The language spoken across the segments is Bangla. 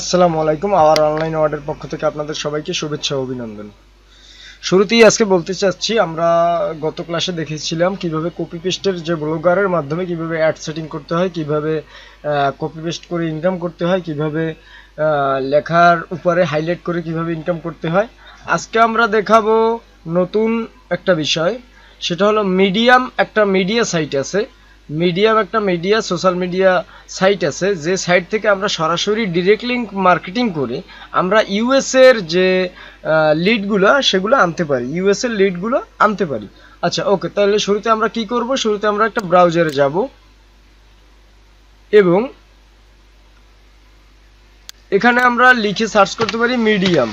আসসালামু আলাইকুম আওয়ার অনলাইন ওয়ার্ডের পক্ষ থেকে আপনাদের সবাইকে শুভেচ্ছা অভিনন্দন শুরুতেই আজকে বলতে চাচ্ছি আমরা গত ক্লাসে দেখেছিলাম কিভাবে কপি পেস্টের যে ব্লগারের মাধ্যমে কিভাবে অ্যাড সেটিং করতে হয় কিভাবে কপি পেস্ট করে ইনকাম করতে হয় কিভাবে লেখার উপরে হাইলাইট করে কিভাবে ইনকাম করতে হয় আজকে আমরা দেখাবো নতুন একটা বিষয় সেটা হলো মিডিয়াম একটা মিডিয়া সাইট আছে মিডিয়াম একটা মিডিয়া সোশ্যাল মিডিয়া সাইট আছে যে সাইট থেকে আমরা সরাসরি ডিরেক্ট লিঙ্ক মার্কেটিং করে আমরা ইউএসের যে লিডগুলো সেগুলো আনতে পারি ইউএসের লিডগুলো আনতে পারি আচ্ছা ওকে তাহলে শুরুতে আমরা কি করব শুরুতে আমরা একটা ব্রাউজারে যাব এবং এখানে আমরা লিখে সার্চ করতে পারি মিডিয়াম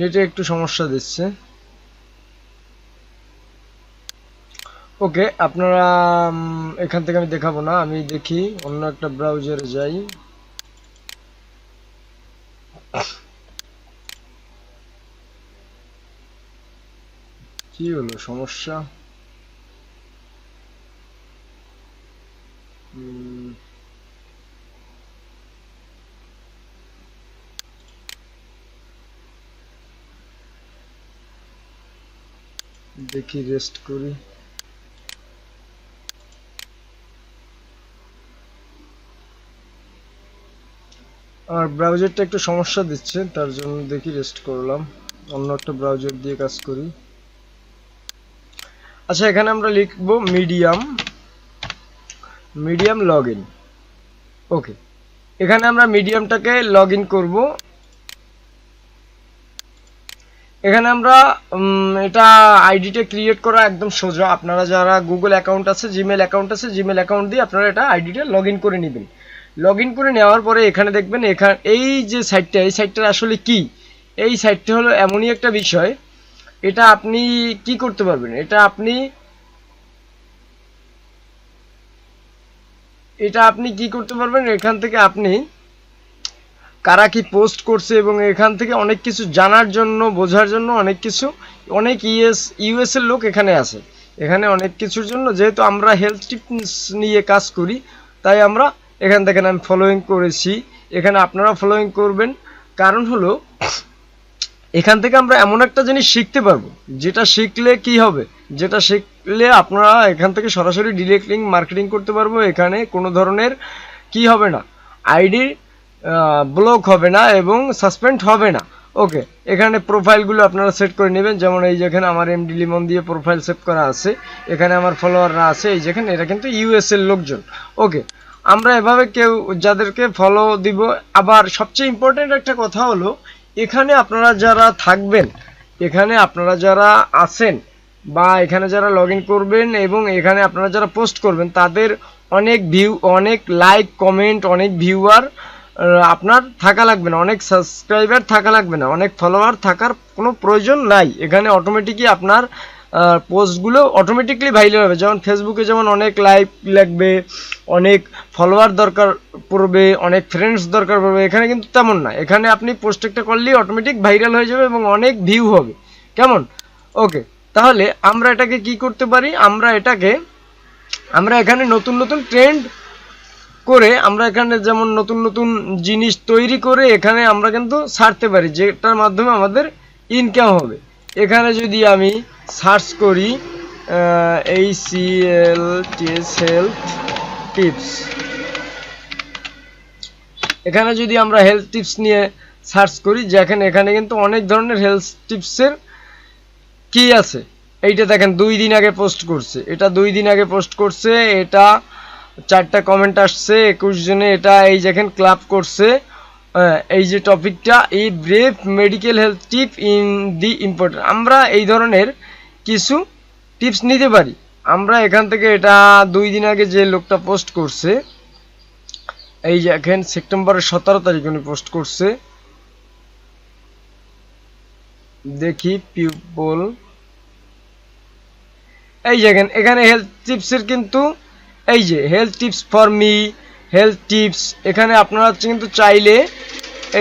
নেটে একটু সমস্যা দিচ্ছে ওকে আপনারা এখান থেকে আমি দেখাবো না আমি দেখি অন্য একটা ব্রাউজারে যাই কি হলো সমস্যা দেখি রেস্ট করি আর ব্রাউজারটা একটু সমস্যা দিচ্ছে তার জন্য দেখি রেস্ট করলাম অন্য একটা ব্রাউজার দিয়ে কাজ করি আচ্ছা এখানে আমরা লিখব মিডিয়াম মিডিয়াম লগ ওকে এখানে আমরা মিডিয়ামটাকে লগ করব এখানে আমরা এটা আইডিটা ক্রিয়েট করা একদম সোজা আপনারা যারা গুগল অ্যাকাউন্ট আছে জিমেল অ্যাকাউন্ট আছে জিমেল অ্যাকাউন্ট দিয়ে আপনারা এটা আইডিটা লগ করে নেবেন লগ করে নেওয়ার পরে এখানে দেখবেন এখান এই যে সাইটটা এই সাইটটা আসলে কি এই সাইটটা হলো এমনই একটা বিষয় এটা আপনি কি করতে পারবেন এটা আপনি এটা আপনি কি করতে পারবেন এখান থেকে আপনি কারা কি পোস্ট করছে এবং এখান থেকে অনেক কিছু জানার জন্য বোঝার জন্য অনেক কিছু অনেক ইউএস ইউএসের লোক এখানে আছে এখানে অনেক কিছুর জন্য যেহেতু আমরা হেলথ টিপস নিয়ে কাজ করি তাই আমরা এখান থেকে আমি ফলোয়িং করেছি এখানে আপনারা ফলোয়িং করবেন কারণ হলো এখান থেকে আমরা এমন একটা জিনিস শিখতে পারবো যেটা শিখলে কি হবে যেটা শিখলে আপনারা এখান থেকে সরাসরি ডিরেক্ট লিঙ্ক মার্কেটিং করতে পারবো এখানে কোনো ধরনের কি হবে না আইডি ব্লক হবে না এবং সাসপেন্ড হবে না ওকে এখানে প্রোফাইলগুলো আপনারা সেট করে নেবেন যেমন এই যেখানে আমার এমডি লিমন দিয়ে প্রোফাইল সেট করা আছে এখানে আমার ফলোয়াররা আছে এই যেখানে এটা কিন্তু ইউএসের লোকজন ওকে আমরা এভাবে কেউ যাদেরকে ফলো দিব আবার সবচেয়ে ইম্পর্টেন্ট একটা কথা হলো এখানে আপনারা যারা থাকবেন এখানে আপনারা যারা আছেন বা এখানে যারা লগ করবেন এবং এখানে আপনারা যারা পোস্ট করবেন তাদের অনেক ভিউ অনেক লাইক কমেন্ট অনেক ভিউয়ার আপনার থাকা লাগবে না অনেক সাবস্ক্রাইবার থাকা লাগবে না অনেক ফলোয়ার থাকার কোনো প্রয়োজন নাই এখানে অটোমেটিকই আপনার পোস্টগুলো অটোমেটিকলি ভাইরাল হবে যেমন ফেসবুকে যেমন অনেক লাইক লাগবে অনেক ফলোয়ার দরকার পড়বে অনেক ফ্রেন্ডস দরকার পড়বে এখানে কিন্তু তেমন না এখানে আপনি পোস্ট একটা করলেই অটোমেটিক ভাইরাল হয়ে যাবে এবং অনেক ভিউ হবে কেমন ওকে তাহলে আমরা এটাকে কি করতে পারি আমরা এটাকে আমরা এখানে নতুন নতুন ট্রেন্ড করে আমরা এখানে যেমন নতুন নতুন জিনিস তৈরি করে এখানে আমরা কিন্তু ছাড়তে পারি যেটার মাধ্যমে আমাদের ইনকাম হবে এখানে যদি আমি সার্চ করি এই C L TS health tips এখানে যদি আমরা হেলথ টিপস নিয়ে সার্চ করি যেখানে এখানে কিন্তু অনেক ধরনের হেলথ টিপসের কি আছে এইটা দেখেন দুই দিন আগে পোস্ট করছে এটা দুই দিন আগে পোস্ট করছে এটা চারটা কমেন্ট আসছে একুশ জনে এটা এই দেখেন ক্লাব করছে এই যে টপিকটা এই brief medical health tip in the important আমরা এই ধরনের কিছু টিপস নিতে পারি আমরা এখান থেকে এটা দুই দিন আগে যে লোকটা পোস্ট করছে এই যে দেখেন সেপ্টেম্বরের সতেরো তারিখ উনি পোস্ট করছে দেখি পিপল এই দেখেন এখানে হেলথ টিপসের কিন্তু এই যে health tips for me health tips এখানে আপনারা কিন্তু চাইলে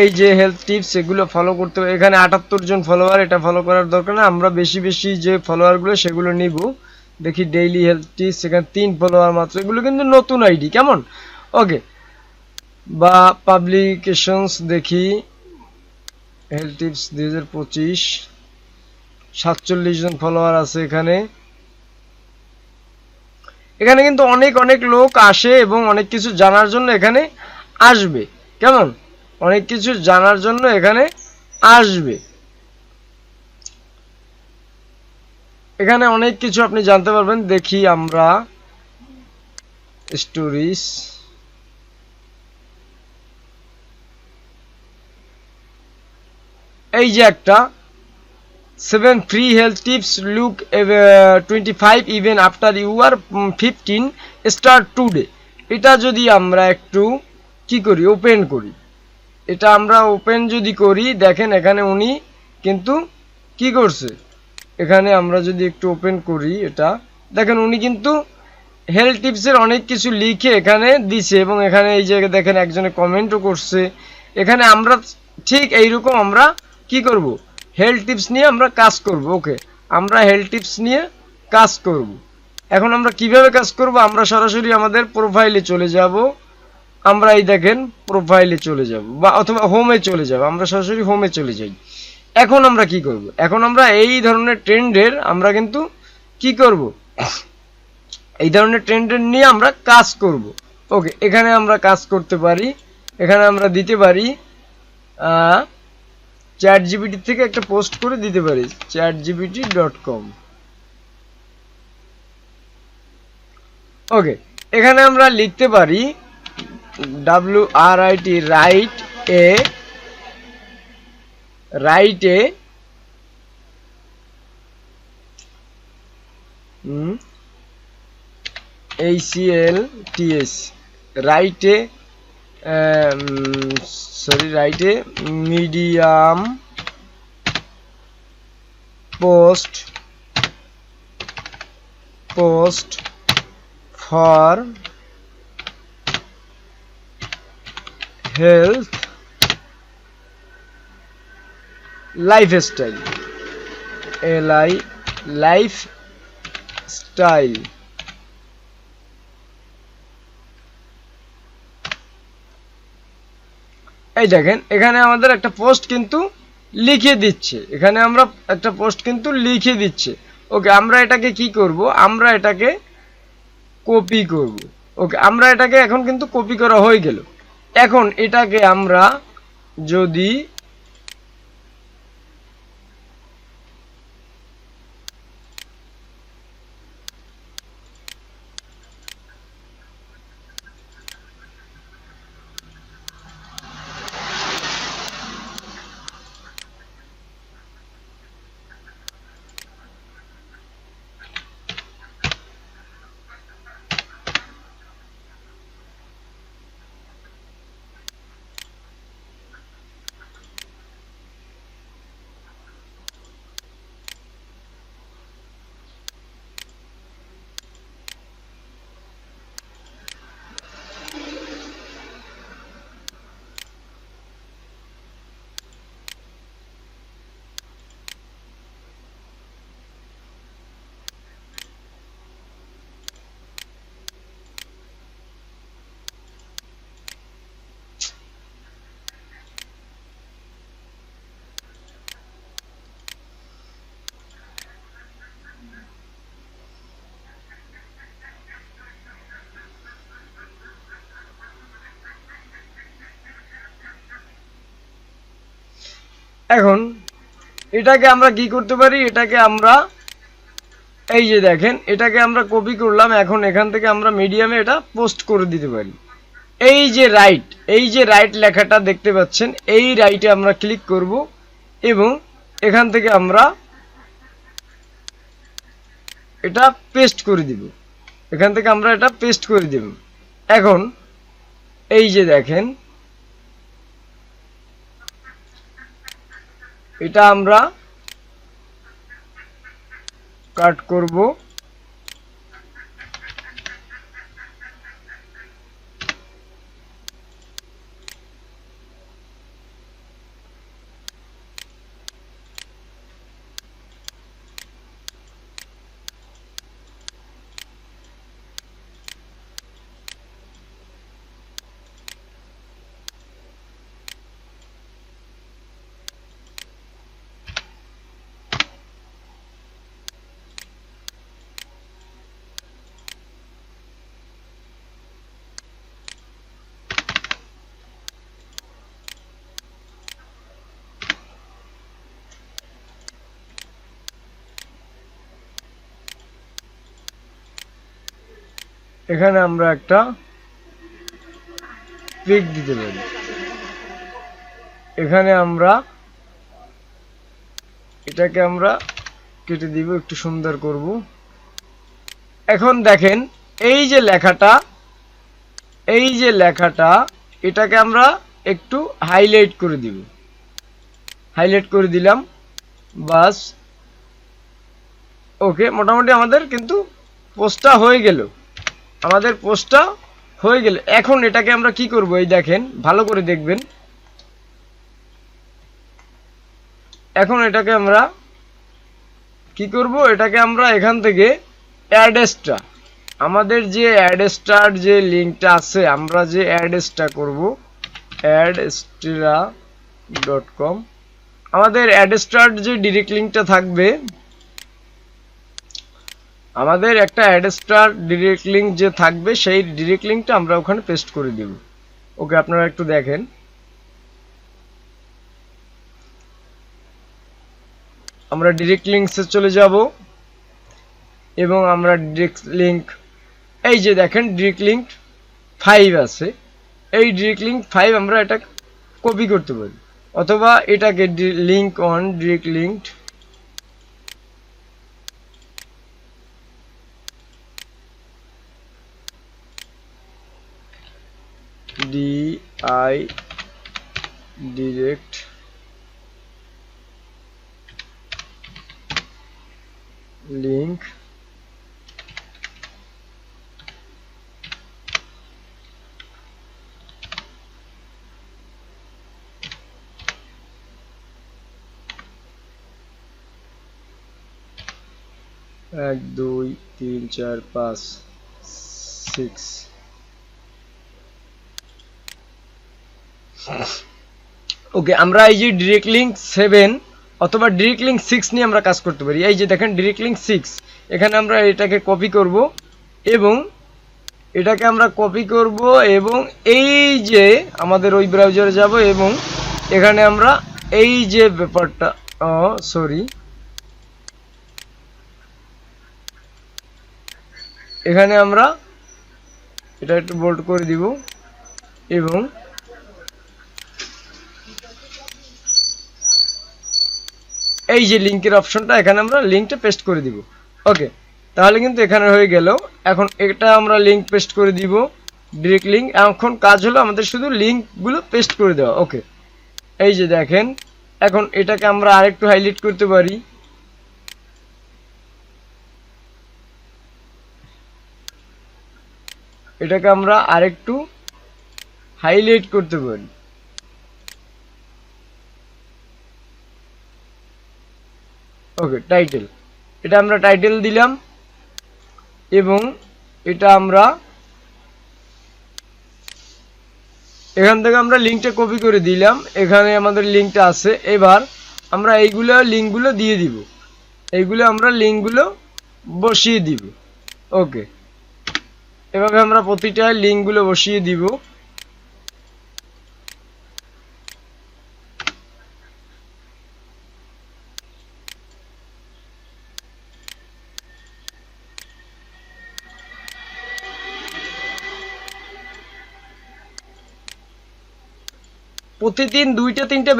এই যে হেলথ টিপস এগুলো ফলো করতে হবে এখানে আটাত্তর জন ফলোয়ার এটা ফলো করার দরকার না আমরা বেশি বেশি যে ফলোয়ারগুলো সেগুলো নিব দেখি ডেইলি হেলথ টিপস এখানে তিন ফলোয়ার মাত্র এগুলো কিন্তু নতুন আইডি কেমন ওকে বা পাবলিকেশনস দেখি হেলথ টিপস দুই হাজার পঁচিশ সাতচল্লিশ জন ফলোয়ার আছে এখানে এখানে কিন্তু অনেক অনেক লোক আসে এবং অনেক কিছু জানার জন্য এখানে আসবে কেমন অনেক কিছু জানার জন্য এখানে আসবে এখানে অনেক কিছু আপনি জানতে পারবেন দেখি আমরা স্টোরিজ এই যে একটা seven free health tips look uh, 25 even after you are 15 mm, start today এটা যদি আমরা একটু কি করি ওপেন করি এটা আমরা ওপেন যদি করি দেখেন এখানে উনি কিন্তু কি করছে এখানে আমরা যদি একটু ওপেন করি এটা দেখেন উনি কিন্তু হেলথ টিপসের অনেক কিছু লিখে এখানে দিছে এবং এখানে এই জায়গায় দেখেন একজনে কমেন্টও করছে এখানে আমরা ঠিক এইরকম আমরা কি করব হেলথ টিপস নিয়ে আমরা কাজ করব ওকে আমরা হেলথ টিপস নিয়ে কাজ করব এখন আমরা কিভাবে কাজ করব আমরা সরাসরি আমাদের প্রোফাইলে চলে যাব আমরা এই দেখেন প্রোফাইলে চলে যাব বা অথবা হোমে চলে যাব আমরা সরাসরি হোমে চলে যাই এখন আমরা কি করব এখন আমরা এই ধরনের ট্রেন্ডের আমরা কিন্তু কি করব এই ধরনের ট্রেন্ডের নিয়ে আমরা কাজ করব ওকে এখানে আমরা কাজ করতে পারি এখানে আমরা দিতে পারি চ্যাট জিবিটি থেকে একটা পোস্ট করে দিতে পারিস chat GPT dot com okay এখানে আমরা লিখতে পারি W R I T write A write A L TS write A Um, sorry, write eh? a medium post for health lifestyle, LI lifestyle এই দেখেন এখানে আমাদের একটা পোস্ট কিন্তু লিখে দিচ্ছে এখানে আমরা একটা পোস্ট কিন্তু লিখে দিচ্ছে ওকে আমরা এটাকে কি করব আমরা এটাকে কপি করব ওকে আমরা এটাকে এখন কিন্তু কপি করা হয়ে গেল এখন এটাকে আমরা যদি এখন এটাকে আমরা কি করতে পারি এটাকে আমরা এই যে দেখেন এটাকে আমরা কপি করলাম এখন এখান থেকে আমরা মিডিয়ামে এটা পোস্ট করে দিতে পারি এই যে রাইট এই যে রাইট লেখাটা দেখতে পাচ্ছেন এই রাইটে আমরা ক্লিক করব এবং এখান থেকে আমরা এটা পেস্ট করে দিব এখান থেকে আমরা এটা পেস্ট করে দেব এখন এই যে দেখেন এটা আমরা কাট করবো এখানে আমরা একটা পিক দিতে পারি এখানে আমরা এটাকে আমরা কেটে দিব একটু সুন্দর করব এখন দেখেন এই যে লেখাটা এই যে লেখাটা এটাকে আমরা একটু হাইলাইট করে দিব হাইলাইট করে দিলাম বাস ওকে মোটামুটি আমাদের কিন্তু পোস্টটা হয়ে গেল আমাদের পোস্টটা হয়ে গেল এখন এটাকে আমরা কি করব এই দেখেন ভালো করে দেখবেন এখন এটাকে আমরা কি করব এটাকে আমরা এখান থেকে অ্যাড্রেসটা আমাদের যে অ্যাড্রেসটার যে লিঙ্কটা আছে আমরা যে অ্যাড্রেসটা করব অ্যাডস্ট্রা ডট কম আমাদের অ্যাড্রেসটার যে ডিরেক্ট লিঙ্কটা থাকবে আমাদের একটা অ্যাডস্টার ডিরেক্ট লিঙ্ক যে থাকবে সেই ডিরেক্ট লিঙ্কটা আমরা ওখানে পেস্ট করে দেব ওকে আপনারা একটু দেখেন আমরা ডিরেক্ট লিঙ্কসে চলে যাব এবং আমরা ডিরেক্ট লিঙ্ক এই যে দেখেন ডিরেক্ট লিঙ্ক ফাইভ আছে এই ডিরেক্ট লিঙ্ক ফাইভ আমরা এটা কপি করতে পারি অথবা এটাকে link on direct linked DI direct link এক দুই তিন চার পাঁচ সিক্স ওকে আমরা এই যে ডিরেক্ট লিঙ্ক সেভেন অথবা ডিরেক্ট লিঙ্ক সিক্স নিয়ে আমরা কাজ করতে পারি এই যে দেখেন ডিরেক্ট লিঙ্ক সিক্স এখানে আমরা এটাকে কপি করব এবং এটাকে আমরা কপি করব এবং এই যে আমাদের ওই ব্রাউজারে যাব এবং এখানে আমরা এই যে ব্যাপারটা সরি এখানে আমরা এটা একটু বোল্ড করে দিব এবং এই যে লিঙ্কের অপশনটা এখানে আমরা লিঙ্কটা পেস্ট করে দিব ওকে তাহলে কিন্তু এখানে হয়ে গেল এখন এটা আমরা লিঙ্ক পেস্ট করে দিব ডিরেক্ট লিঙ্ক এখন কাজ হলো আমাদের শুধু লিঙ্কগুলো পেস্ট করে দেওয়া ওকে এই যে দেখেন এখন এটাকে আমরা আরেকটু হাইলাইট করতে পারি এটাকে আমরা আরেকটু হাইলাইট করতে পারি ওকে টাইটেল এটা আমরা টাইটেল দিলাম এবং এটা আমরা এখান থেকে আমরা লিঙ্কটা কপি করে দিলাম এখানে আমাদের লিঙ্কটা আছে এবার আমরা এইগুলো লিঙ্কগুলো দিয়ে দিব এইগুলো আমরা লিঙ্কগুলো বসিয়ে দিব ওকে এভাবে আমরা প্রতিটা লিঙ্কগুলো বসিয়ে দিব প্রতিদিন দুইটা তিনটা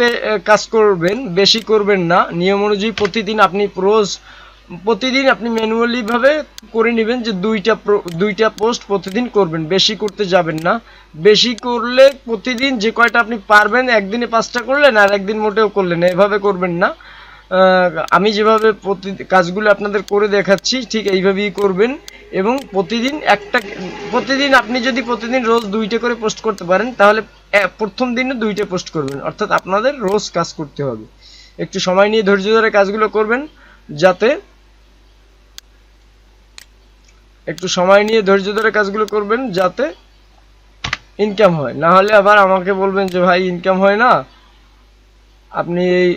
কাজ করবেন বেশি করবেন না নিয়ম অনুযায়ী প্রতিদিন আপনি প্রোজ প্রতিদিন আপনি ম্যানুয়ালিভাবে করে নেবেন যে দুইটা দুইটা পোস্ট প্রতিদিন করবেন বেশি করতে যাবেন না বেশি করলে প্রতিদিন যে কয়টা আপনি পারবেন একদিনে পাঁচটা করলেন আর একদিন মোটেও করলেন এভাবে করবেন না আমি যেভাবে প্রতি কাজগুলো আপনাদের করে দেখাচ্ছি ঠিক এইভাবেই করবেন এবং প্রতিদিন একটা প্রতিদিন আপনি যদি প্রতিদিন রোজ দুইটা করে পোস্ট করতে পারেন তাহলে প্রথম দিনে দুইটা পোস্ট করবেন অর্থাৎ আপনাদের রোজ কাজ করতে হবে একটু সময় নিয়ে ধৈর্য ধরে কাজগুলো করবেন যাতে একটু সময় নিয়ে ধৈর্য ধরে কাজগুলো করবেন যাতে ইনকাম হয় না হলে আবার আমাকে বলবেন যে ভাই ইনকাম হয় না আপনি এই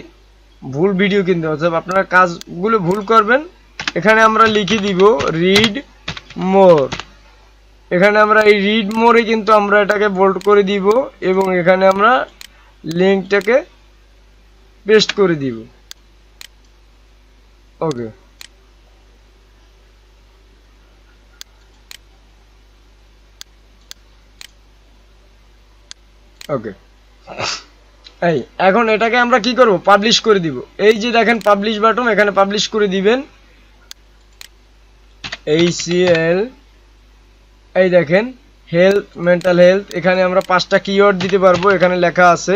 ভুল ভিডিও কিনতে অর্থাৎ আপনারা কাজগুলো ভুল করবেন এখানে আমরা লিখে দিব রিড মোর এখানে আমরা এই রিড মোরে কিন্তু আমরা এটাকে বোল্ড করে দিব এবং এখানে আমরা লিঙ্কটাকে পেস্ট করে দিব ওকে ওকে এই এখন এটাকে আমরা কি করব পাবলিশ করে দিব এই যে দেখেন পাবলিশ বাটন এখানে পাবলিশ করে দিবেন এল এই দেখেন হেলথ মেন্টাল হেলথ এখানে আমরা পাঁচটা কিওয়ার্ড দিতে পারবো এখানে লেখা আছে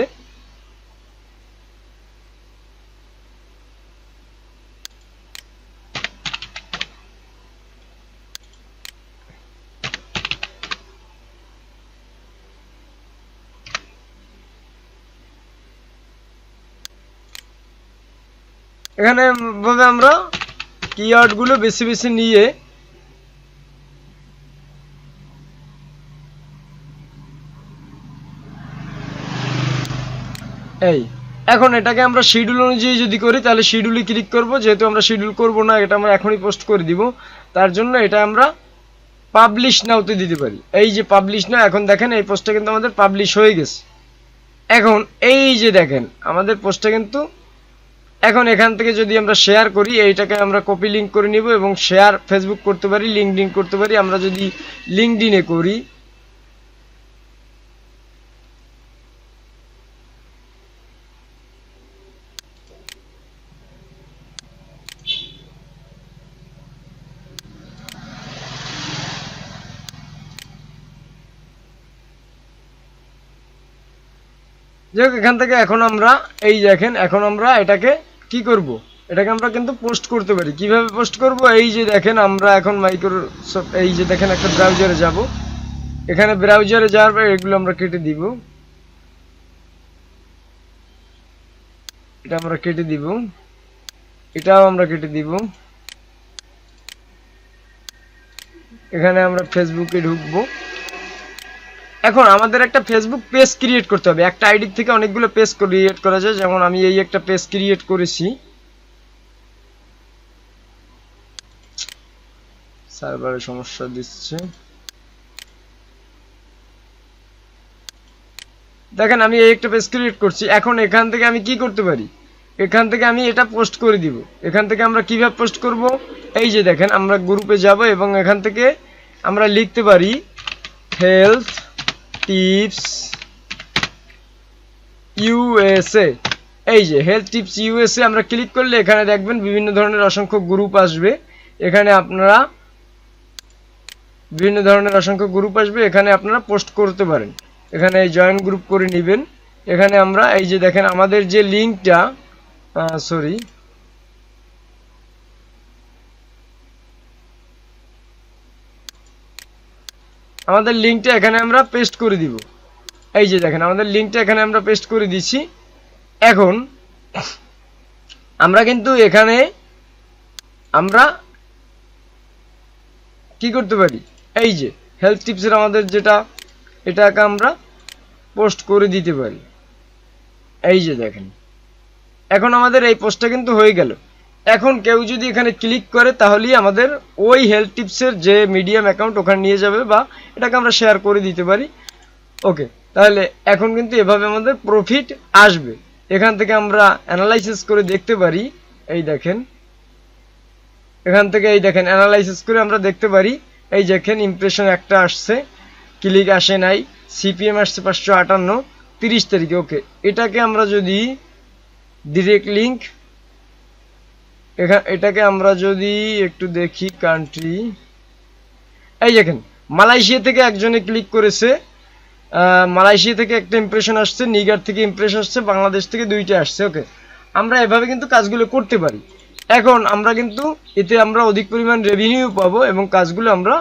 এখানে ভাবে আমরা কিওয়ার্ডগুলো বেশি বেশি নিয়ে এই এখন এটাকে আমরা শিডিউল অনুযায়ী যদি করি তাহলে শিডিউলে ক্লিক করব যেহেতু আমরা শিডিউল করব না এটা আমরা এখনই পোস্ট করে দিব তার জন্য এটা আমরা পাবলিশ নাওতে দিতে পারি এই যে পাবলিশ না এখন দেখেন এই পোস্টটা কিন্তু আমাদের পাবলিশ হয়ে গেছে এখন এই যে দেখেন আমাদের পোস্টটা কিন্তু এখন এখান থেকে যদি আমরা শেয়ার করি এইটাকে আমরা কপি লিঙ্ক করে নিব এবং শেয়ার ফেসবুক করতে পারি লিঙ্কডিন করতে পারি আমরা যদি লিঙ্কডিনে করি যাই এখান থেকে এখন আমরা এই দেখেন এখন আমরা এটাকে কি করব। এটাকে আমরা কিন্তু পোস্ট করতে পারি কিভাবে পোস্ট করব এই যে দেখেন আমরা এখন মাইক্রোসফট এই যে দেখেন একটা ব্রাউজারে যাব এখানে ব্রাউজারে যাওয়ার পর এগুলো আমরা কেটে দিব এটা আমরা কেটে দিব এটাও আমরা কেটে দিব এখানে আমরা ফেসবুকে ঢুকবো এখন আমাদের একটা ফেসবুক পেজ ক্রিয়েট করতে হবে একটা আইডির থেকে অনেকগুলো পেজ ক্রিয়েট করা যায় যেমন আমি এই একটা পেজ ক্রিয়েট করেছি সার্ভারে সমস্যা দিচ্ছে দেখেন আমি এই একটা পেজ ক্রিয়েট করছি এখন এখান থেকে আমি কি করতে পারি এখান থেকে আমি এটা পোস্ট করে দিব এখান থেকে আমরা কিভাবে পোস্ট করব এই যে দেখেন আমরা গ্রুপে যাব এবং এখান থেকে আমরা লিখতে পারি হেলথ টিপস ইউএসএ এই যে হেলথ টিপস ইউএসএ আমরা ক্লিক করলে এখানে দেখবেন বিভিন্ন ধরনের অসংখ্য গ্রুপ আসবে এখানে আপনারা বিভিন্ন ধরনের অসংখ্য গ্রুপ আসবে এখানে আপনারা পোস্ট করতে পারেন এখানে জয়েন গ্রুপ করে নেবেন এখানে আমরা এই যে দেখেন আমাদের যে লিঙ্কটা সরি আমাদের লিঙ্কটা এখানে আমরা পেস্ট করে দিব এই যে দেখেন আমাদের লিঙ্কটা এখানে আমরা পেস্ট করে দিচ্ছি এখন আমরা কিন্তু এখানে আমরা কি করতে পারি এই যে হেলথ টিপসের আমাদের যেটা এটাকে আমরা পোস্ট করে দিতে পারি এই যে দেখেন এখন আমাদের এই পোস্টটা কিন্তু হয়ে গেল এখন কেউ যদি এখানে ক্লিক করে তাহলেই আমাদের ওই হেলথ টিপসের যে মিডিয়াম অ্যাকাউন্ট ওখানে নিয়ে যাবে বা এটাকে আমরা শেয়ার করে দিতে পারি ওকে তাহলে এখন কিন্তু এভাবে আমাদের প্রফিট আসবে এখান থেকে আমরা অ্যানালাইসিস করে দেখতে পারি এই দেখেন এখান থেকে এই দেখেন অ্যানালাইসিস করে আমরা দেখতে পারি এই দেখেন ইমপ্রেশন একটা আসছে ক্লিক আসে নাই সিপিএম আসছে পাঁচশো আটান্ন তিরিশ তারিখে ওকে এটাকে আমরা যদি ডিরেক্ট লিঙ্ক এটাকে আমরা যদি একটু দেখি কান্ট্রি এই দেখেন মালয়েশিয়া থেকে একজনে ক্লিক করেছে মালয়েশিয়া থেকে একটা ইমপ্রেশন আসছে নিগার থেকে ইমপ্রেশন আসছে বাংলাদেশ থেকে দুইটা আসছে ওকে আমরা এভাবে কিন্তু কাজগুলো করতে পারি এখন আমরা কিন্তু এতে আমরা অধিক পরিমাণ রেভিনিউ পাবো এবং কাজগুলো আমরা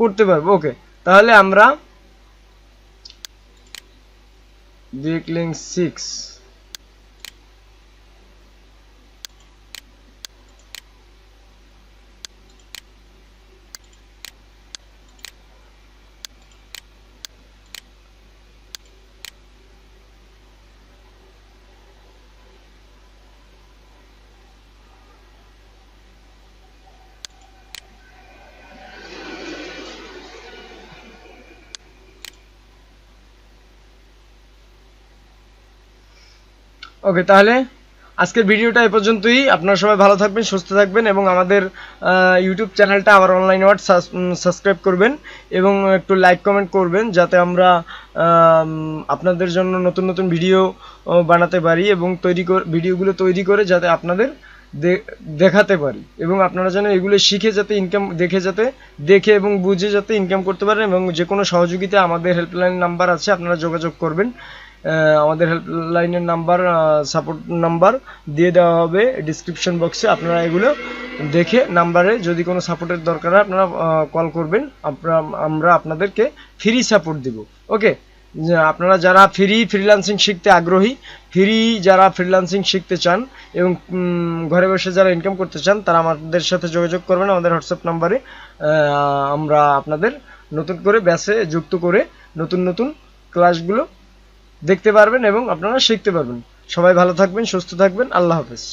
করতে পারবো ওকে তাহলে আমরা দেখলেন সিক্স ওকে তাহলে আজকের ভিডিওটা এ পর্যন্তই আপনারা সবাই ভালো থাকবেন সুস্থ থাকবেন এবং আমাদের ইউটিউব চ্যানেলটা আবার অনলাইন ওয়ার্ড সাবস্ক্রাইব করবেন এবং একটু লাইক কমেন্ট করবেন যাতে আমরা আপনাদের জন্য নতুন নতুন ভিডিও বানাতে পারি এবং তৈরি ভিডিওগুলো তৈরি করে যাতে আপনাদের দেখাতে পারি এবং আপনারা যেন এগুলো শিখে যাতে ইনকাম দেখে যাতে দেখে এবং বুঝে যাতে ইনকাম করতে পারেন এবং যে কোনো সহযোগিতা আমাদের হেল্পলাইন নাম্বার আছে আপনারা যোগাযোগ করবেন আমাদের হেল্পলাইনের নাম্বার সাপোর্ট নাম্বার দিয়ে দেওয়া হবে ডিসক্রিপশন বক্সে আপনারা এগুলো দেখে নাম্বারে যদি কোনো সাপোর্টের দরকার হয় আপনারা কল করবেন আপনারা আমরা আপনাদেরকে ফ্রি সাপোর্ট দিব ওকে আপনারা যারা ফ্রি ফ্রিল্যান্সিং শিখতে আগ্রহী ফ্রি যারা ফ্রিল্যান্সিং শিখতে চান এবং ঘরে বসে যারা ইনকাম করতে চান তারা আমাদের সাথে যোগাযোগ করবেন আমাদের হোয়াটসঅ্যাপ নাম্বারে আমরা আপনাদের নতুন করে ব্যাসে যুক্ত করে নতুন নতুন ক্লাসগুলো দেখতে পারবেন এবং আপনারা শিখতে পারবেন সবাই ভালো থাকবেন সুস্থ থাকবেন আল্লাহ হাফেজ